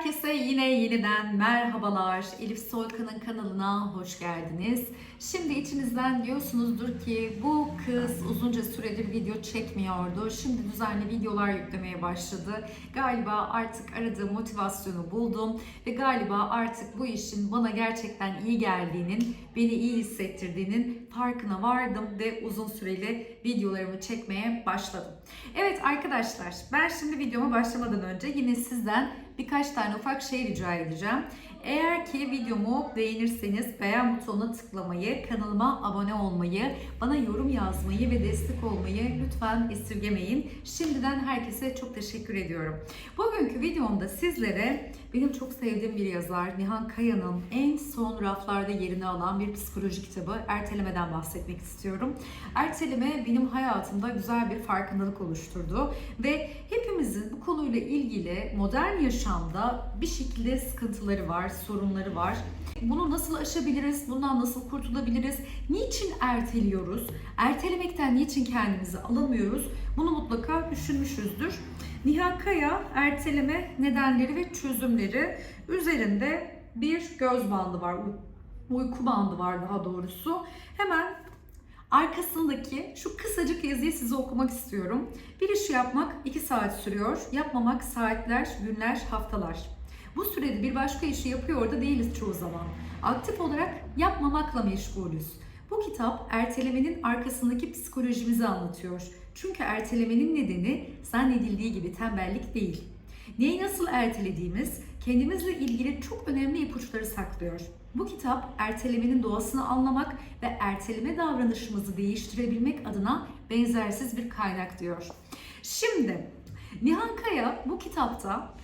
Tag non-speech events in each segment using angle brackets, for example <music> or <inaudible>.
Herkese yine yeniden merhabalar. Elif Soykan'ın kanalına hoş geldiniz. Şimdi içinizden diyorsunuzdur ki bu kız uzunca süredir video çekmiyordu. Şimdi düzenli videolar yüklemeye başladı. Galiba artık aradığım motivasyonu buldum ve galiba artık bu işin bana gerçekten iyi geldiğinin, beni iyi hissettirdiğinin farkına vardım ve uzun süreli videolarımı çekmeye başladım. Evet arkadaşlar ben şimdi videoma başlamadan önce yine sizden birkaç tane ufak şey rica edeceğim. Eğer ki videomu beğenirseniz beğen butonuna tıklamayı, kanalıma abone olmayı, bana yorum yazmayı ve destek olmayı lütfen esirgemeyin. Şimdiden herkese çok teşekkür ediyorum. Bugünkü videomda sizlere benim çok sevdiğim bir yazar Nihan Kaya'nın en son raflarda yerini alan bir psikoloji kitabı Ertelemeden bahsetmek istiyorum. Erteleme benim hayatımda güzel bir farkındalık oluşturdu ve hepimizin bu konuyla ilgili modern yaşamda bir şekilde sıkıntıları var, sorunları var. Bunu nasıl aşabiliriz? Bundan nasıl kurtulabiliriz? Niçin erteliyoruz? Ertelemekten niçin kendimizi alamıyoruz? Bunu mutlaka düşünmüşüzdür. Nihan Kaya erteleme nedenleri ve çözümleri üzerinde bir göz bandı var. Uyku bandı var daha doğrusu. Hemen arkasındaki şu kısacık yazıyı size okumak istiyorum. Bir işi yapmak 2 saat sürüyor. Yapmamak saatler, günler, haftalar. Bu sürede bir başka işi yapıyor da değiliz çoğu zaman. Aktif olarak yapmamakla meşgulüz. Bu kitap ertelemenin arkasındaki psikolojimizi anlatıyor. Çünkü ertelemenin nedeni zannedildiği gibi tembellik değil. Neyi nasıl ertelediğimiz kendimizle ilgili çok önemli ipuçları saklıyor. Bu kitap ertelemenin doğasını anlamak ve erteleme davranışımızı değiştirebilmek adına benzersiz bir kaynak diyor. Şimdi Nihan Kaya bu kitapta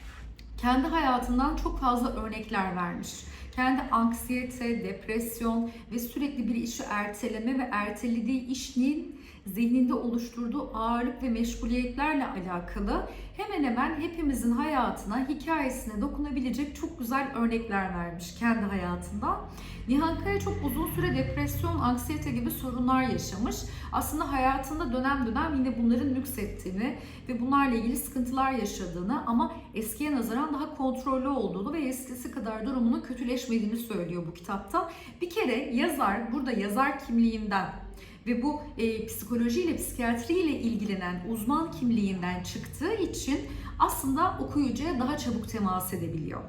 kendi hayatından çok fazla örnekler vermiş. Kendi anksiyete, depresyon ve sürekli bir işi erteleme ve ertelediği işinin zihninde oluşturduğu ağırlık ve meşguliyetlerle alakalı hemen hemen hepimizin hayatına, hikayesine dokunabilecek çok güzel örnekler vermiş kendi hayatından. Nihan Kaya çok uzun süre depresyon, anksiyete gibi sorunlar yaşamış. Aslında hayatında dönem dönem yine bunların nüksettiğini ve bunlarla ilgili sıkıntılar yaşadığını ama eskiye nazaran daha kontrollü olduğunu ve eskisi kadar durumunun kötüleşmediğini söylüyor bu kitapta. Bir kere yazar burada yazar kimliğinden ve bu e, psikolojiyle, psikiyatriyle ilgilenen uzman kimliğinden çıktığı için aslında okuyucuya daha çabuk temas edebiliyor.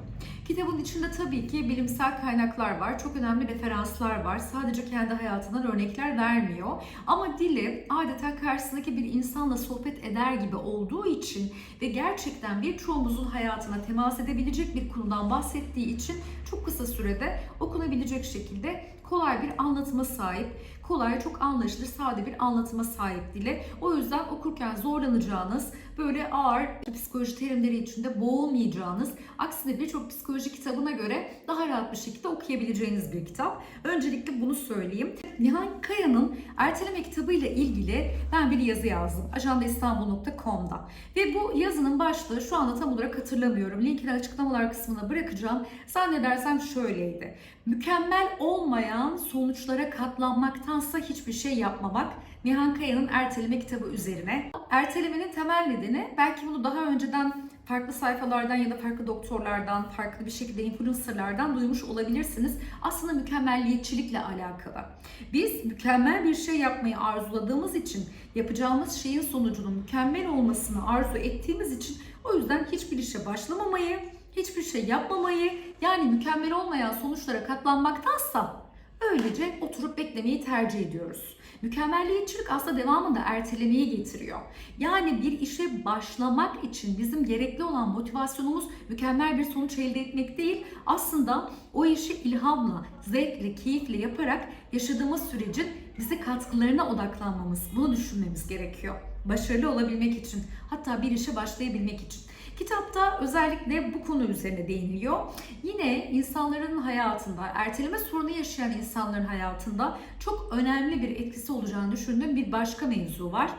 Kitabın içinde tabii ki bilimsel kaynaklar var, çok önemli referanslar var. Sadece kendi hayatından örnekler vermiyor. Ama dili adeta karşısındaki bir insanla sohbet eder gibi olduğu için ve gerçekten birçoğumuzun hayatına temas edebilecek bir konudan bahsettiği için çok kısa sürede okunabilecek şekilde kolay bir anlatıma sahip, kolay, çok anlaşılır, sade bir anlatıma sahip dile. O yüzden okurken zorlanacağınız, böyle ağır psikoloji terimleri içinde boğulmayacağınız, aksine birçok psikoloji kitabına göre daha rahat bir şekilde okuyabileceğiniz bir kitap. Öncelikle bunu söyleyeyim. Nihan Kaya'nın Erteleme kitabı ile ilgili ben bir yazı yazdım. ajandaİstanbul.com'da. Ve bu yazının başlığı şu anda tam olarak hatırlamıyorum. Linkini açıklamalar kısmına bırakacağım. Zannedersem şöyleydi. Mükemmel olmayan sonuçlara katlanmaktansa hiçbir şey yapmamak. Nihan Kaya'nın Erteleme kitabı üzerine. Ertelemenin temel nedeni belki bunu daha önceden farklı sayfalardan ya da farklı doktorlardan, farklı bir şekilde influencerlardan duymuş olabilirsiniz. Aslında mükemmelliyetçilikle alakalı. Biz mükemmel bir şey yapmayı arzuladığımız için, yapacağımız şeyin sonucunun mükemmel olmasını arzu ettiğimiz için o yüzden hiçbir işe başlamamayı, hiçbir şey yapmamayı, yani mükemmel olmayan sonuçlara katlanmaktansa öylece oturup beklemeyi tercih ediyoruz. Mükemmelliyetçilik aslında devamında ertelemeyi getiriyor. Yani bir işe başlamak için bizim gerekli olan motivasyonumuz mükemmel bir sonuç elde etmek değil. Aslında o işi ilhamla, zevkle, keyifle yaparak yaşadığımız sürecin bize katkılarına odaklanmamız, bunu düşünmemiz gerekiyor. Başarılı olabilmek için, hatta bir işe başlayabilmek için. Kitapta özellikle bu konu üzerine değiniliyor. Yine insanların hayatında, erteleme sorunu yaşayan insanların hayatında çok önemli bir etkisi olacağını düşündüğüm bir başka mevzu var.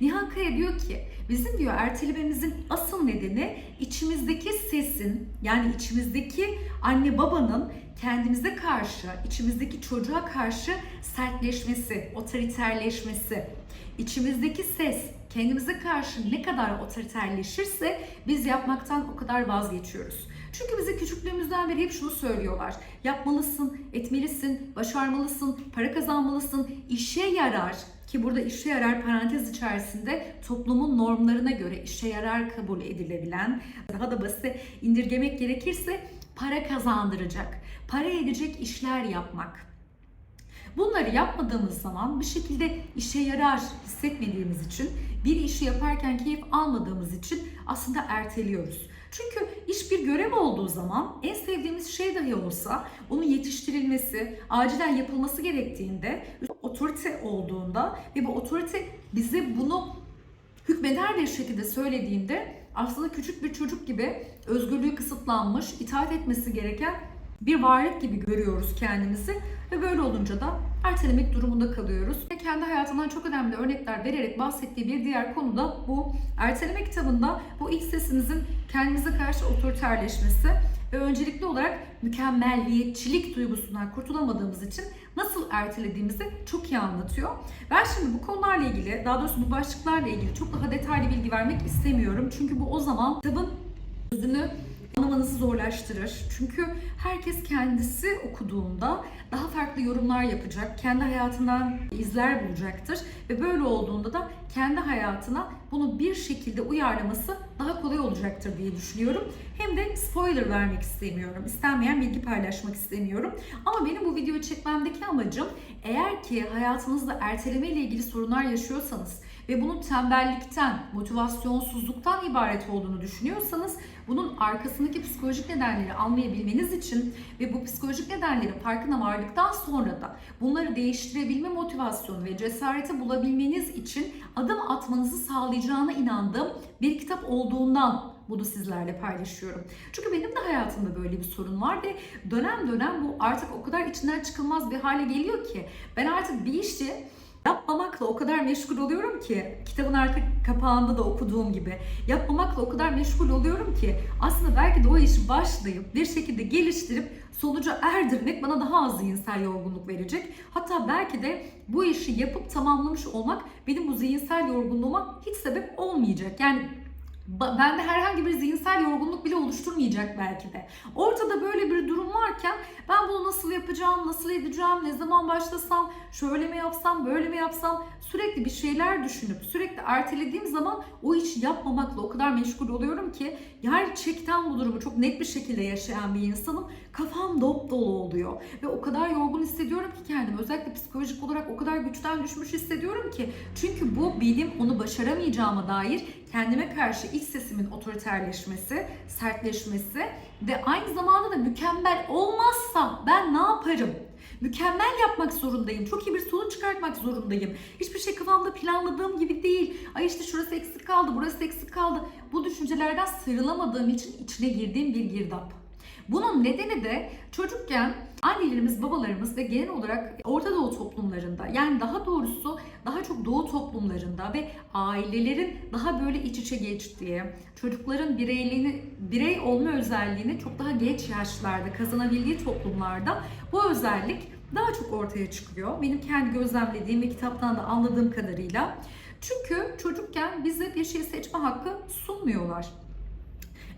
Nihan Kaya diyor ki, bizim diyor ertelememizin asıl nedeni içimizdeki sesin, yani içimizdeki anne babanın kendimize karşı, içimizdeki çocuğa karşı sertleşmesi, otoriterleşmesi. İçimizdeki ses kendimize karşı ne kadar otoriterleşirse biz yapmaktan o kadar vazgeçiyoruz. Çünkü bize küçüklüğümüzden beri hep şunu söylüyorlar. Yapmalısın, etmelisin, başarmalısın, para kazanmalısın, işe yarar ki burada işe yarar parantez içerisinde toplumun normlarına göre işe yarar kabul edilebilen, daha da basit indirgemek gerekirse para kazandıracak, para edecek işler yapmak. Bunları yapmadığımız zaman bir şekilde işe yarar hissetmediğimiz için, bir işi yaparken keyif almadığımız için aslında erteliyoruz. Çünkü iş bir görev olduğu zaman en sevdiğimiz şey dahi olsa onun yetiştirilmesi, acilen yapılması gerektiğinde, otorite olduğunda ve bu otorite bize bunu hükmeder bir şekilde söylediğinde aslında küçük bir çocuk gibi özgürlüğü kısıtlanmış, itaat etmesi gereken bir varlık gibi görüyoruz kendimizi ve böyle olunca da ertelemek durumunda kalıyoruz. Ve kendi hayatından çok önemli örnekler vererek bahsettiği bir diğer konu da bu. Erteleme kitabında bu iç sesimizin kendimize karşı otoriterleşmesi ve öncelikli olarak mükemmelliyetçilik duygusundan kurtulamadığımız için nasıl ertelediğimizi çok iyi anlatıyor. Ben şimdi bu konularla ilgili, daha doğrusu bu başlıklarla ilgili çok daha detaylı bilgi vermek istemiyorum. Çünkü bu o zaman kitabın özünü anlamanızı zorlaştırır. Çünkü herkes kendisi okuduğunda daha farklı yorumlar yapacak, kendi hayatından izler bulacaktır ve böyle olduğunda da kendi hayatına bunu bir şekilde uyarlaması daha kolay olacaktır diye düşünüyorum. Hem de spoiler vermek istemiyorum. İstenmeyen bilgi paylaşmak istemiyorum. Ama benim bu videoyu çekmemdeki amacım eğer ki hayatınızda erteleme ile ilgili sorunlar yaşıyorsanız ve bunun tembellikten, motivasyonsuzluktan ibaret olduğunu düşünüyorsanız bunun arkasındaki psikolojik nedenleri anlayabilmeniz için ve bu psikolojik nedenleri farkına vardıktan sonra da bunları değiştirebilme motivasyonu ve cesareti bulabilmeniz için adım atmanızı sağlayacağına inandığım bir kitap olduğundan bunu sizlerle paylaşıyorum. Çünkü benim de hayatımda böyle bir sorun var ve dönem dönem bu artık o kadar içinden çıkılmaz bir hale geliyor ki ben artık bir işi yapmamakla o kadar meşgul oluyorum ki kitabın arka kapağında da okuduğum gibi yapmamakla o kadar meşgul oluyorum ki aslında belki de o işi başlayıp bir şekilde geliştirip sonuca erdirmek bana daha az zihinsel yorgunluk verecek. Hatta belki de bu işi yapıp tamamlamış olmak benim bu zihinsel yorgunluğuma hiç sebep olmayacak. Yani bende herhangi bir zihinsel yorgunluk bile oluşturmayacak belki de. Ortada böyle bir durum varken ben bunu nasıl yapacağım, nasıl edeceğim, ne zaman başlasam, şöyle mi yapsam, böyle mi yapsam sürekli bir şeyler düşünüp sürekli ertelediğim zaman o işi yapmamakla o kadar meşgul oluyorum ki gerçekten bu durumu çok net bir şekilde yaşayan bir insanım. Kafam dop dolu oluyor ve o kadar yorgun hissediyorum ki kendimi özellikle psikolojik olarak o kadar güçten düşmüş hissediyorum ki çünkü bu benim onu başaramayacağıma dair kendime karşı iç sesimin otoriterleşmesi, sertleşmesi ve aynı zamanda da mükemmel olmazsa ben ne yaparım? Mükemmel yapmak zorundayım. Çok iyi bir sonuç çıkartmak zorundayım. Hiçbir şey kafamda planladığım gibi değil. Ay işte şurası eksik kaldı, burası eksik kaldı. Bu düşüncelerden sıyrılamadığım için içine girdiğim bir girdap. Bunun nedeni de çocukken annelerimiz, babalarımız ve genel olarak Orta Doğu toplumlarında yani daha doğrusu daha çok Doğu toplumlarında ve ailelerin daha böyle iç içe geçtiği, çocukların bireyliğini, birey olma özelliğini çok daha geç yaşlarda kazanabildiği toplumlarda bu özellik daha çok ortaya çıkıyor. Benim kendi gözlemlediğim ve kitaptan da anladığım kadarıyla. Çünkü çocukken bize bir şey seçme hakkı sunmuyorlar.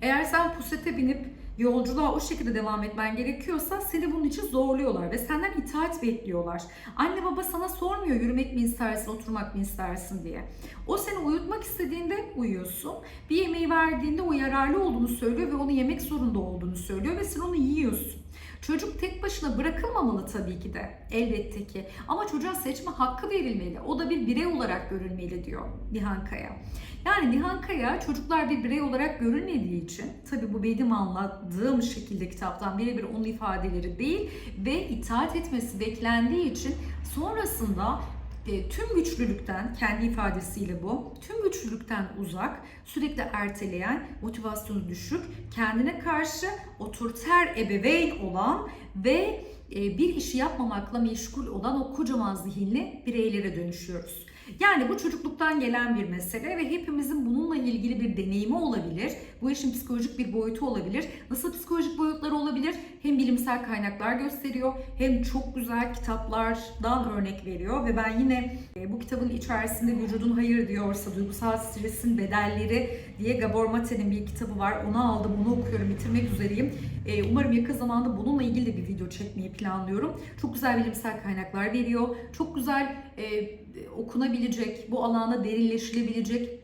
Eğer sen pusete binip yolculuğa o şekilde devam etmen gerekiyorsa seni bunun için zorluyorlar ve senden itaat bekliyorlar. Anne baba sana sormuyor yürümek mi istersin, oturmak mı istersin diye. O seni uyutmak istediğinde uyuyorsun. Bir yemeği verdiğinde o yararlı olduğunu söylüyor ve onu yemek zorunda olduğunu söylüyor ve sen onu yiyorsun. Çocuk tek başına bırakılmamalı tabii ki de elbette ki. Ama çocuğa seçme hakkı verilmeli. O da bir birey olarak görülmeli diyor Nihan Kaya. Yani Nihan Kaya çocuklar bir birey olarak görülmediği için tabii bu benim anlattığım şekilde kitaptan birebir onun ifadeleri değil ve itaat etmesi beklendiği için sonrasında e, tüm güçlülükten, kendi ifadesiyle bu, tüm güçlülükten uzak, sürekli erteleyen, motivasyonu düşük, kendine karşı otoriter ebeveyn olan ve e, bir işi yapmamakla meşgul olan o kocaman zihinli bireylere dönüşüyoruz. Yani bu çocukluktan gelen bir mesele ve hepimizin bununla ilgili bir deneyimi olabilir. Bu işin psikolojik bir boyutu olabilir. Nasıl psikolojik boyutları olabilir? Hem bilimsel kaynaklar gösteriyor hem çok güzel kitaplardan örnek veriyor ve ben yine e, bu kitabın içerisinde vücudun hayır diyorsa duygusal stresin bedelleri diye Gabor Mate'nin bir kitabı var. Onu aldım, onu okuyorum, bitirmek üzereyim. Ee, umarım yakın zamanda bununla ilgili de bir video çekmeyi planlıyorum. Çok güzel bilimsel kaynaklar veriyor. Çok güzel e, okunabilecek, bu alanda derinleşilebilecek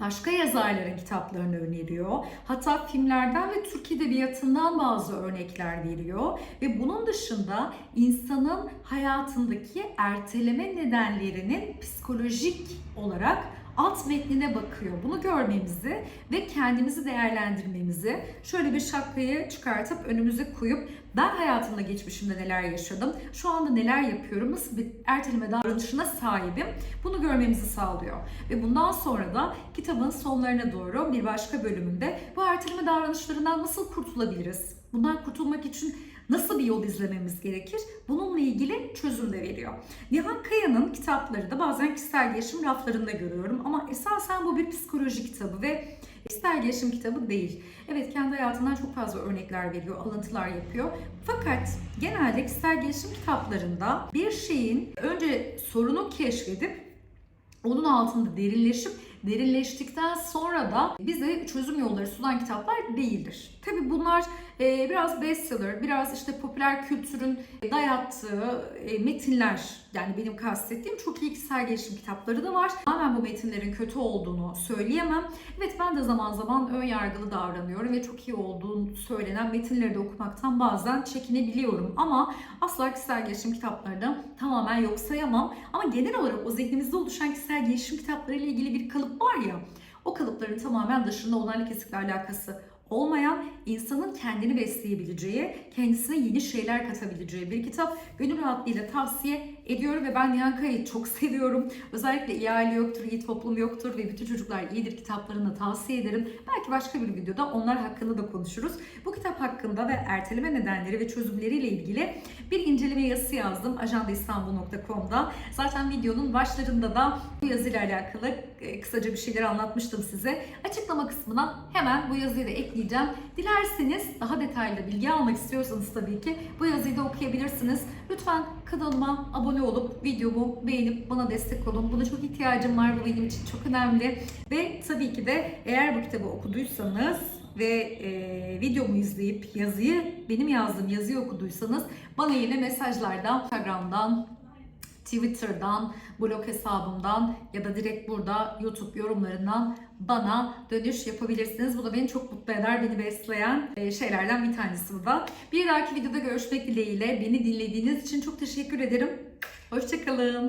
başka yazarların kitaplarını öneriyor. Hatta filmlerden ve Türk Edebiyatı'ndan bazı örnekler veriyor. Ve bunun dışında insanın hayatındaki erteleme nedenlerinin psikolojik olarak alt metnine bakıyor. Bunu görmemizi ve kendimizi değerlendirmemizi şöyle bir şapkayı çıkartıp önümüze koyup ben hayatımda geçmişimde neler yaşadım, şu anda neler yapıyorum, nasıl bir erteleme davranışına sahibim bunu görmemizi sağlıyor. Ve bundan sonra da kitabın sonlarına doğru bir başka bölümünde bu erteleme davranışlarından nasıl kurtulabiliriz? Bundan kurtulmak için nasıl bir yol izlememiz gerekir? Bununla ilgili çözüm de veriyor. Nihan Kaya'nın kitapları da bazen kişisel gelişim raflarında görüyorum ama esasen bu bir psikoloji kitabı ve kişisel gelişim kitabı değil. Evet kendi hayatından çok fazla örnekler veriyor, alıntılar yapıyor. Fakat genelde kişisel gelişim kitaplarında bir şeyin önce sorunu keşfedip onun altında derinleşip derinleştikten sonra da bize çözüm yolları sunan kitaplar değildir. Tabi bunlar e, biraz bestseller, biraz işte popüler kültürün dayattığı e, metinler yani benim kastettiğim çok iyi kişisel gelişim kitapları da var. Tamamen bu metinlerin kötü olduğunu söyleyemem. Evet ben de zaman zaman ön yargılı davranıyorum ve çok iyi olduğunu söylenen metinleri de okumaktan bazen çekinebiliyorum. Ama asla kişisel gelişim kitaplarını tamamen yok sayamam. Ama genel olarak o zihnimizde oluşan kişisel gelişim kitapları ile ilgili bir kalıp var ya o kalıpların tamamen dışında olan kesinlikle alakası olmayan, insanın kendini besleyebileceği, kendisine yeni şeyler katabileceği bir kitap. Gönül rahatlığıyla tavsiye ediyorum ve ben Nihan Kaya'yı çok <laughs> seviyorum. Özellikle iyi aile yoktur, iyi toplum yoktur ve bütün çocuklar iyidir kitaplarını tavsiye ederim. Belki başka bir videoda onlar hakkında da konuşuruz. Bu kitap hakkında ve erteleme nedenleri ve çözümleriyle ilgili bir inceleme yazısı yazdım ajandaIstanbul.com'da. Zaten videonun başlarında da bu yazıyla alakalı e, kısaca bir şeyler anlatmıştım size. Açıklama kısmına hemen bu yazıyı da ekleyeceğim. Dilerseniz daha detaylı bilgi almak istiyorsanız tabii ki bu yazıyı da okuyabilirsiniz. Lütfen kanalıma abone olup videomu beğenip bana destek olun. Buna çok ihtiyacım var. Bu benim için çok önemli. Ve tabii ki de eğer bu kitabı okuduysanız ve e, videomu izleyip yazıyı, benim yazdığım yazıyı okuduysanız bana yine mesajlardan, Instagram'dan, Twitter'dan, blog hesabımdan ya da direkt burada YouTube yorumlarından bana dönüş yapabilirsiniz. Bu da beni çok mutlu eder, beni besleyen e, şeylerden bir tanesi bu da. Bir dahaki videoda görüşmek dileğiyle beni dinlediğiniz için çok teşekkür ederim. Hoşçakalın.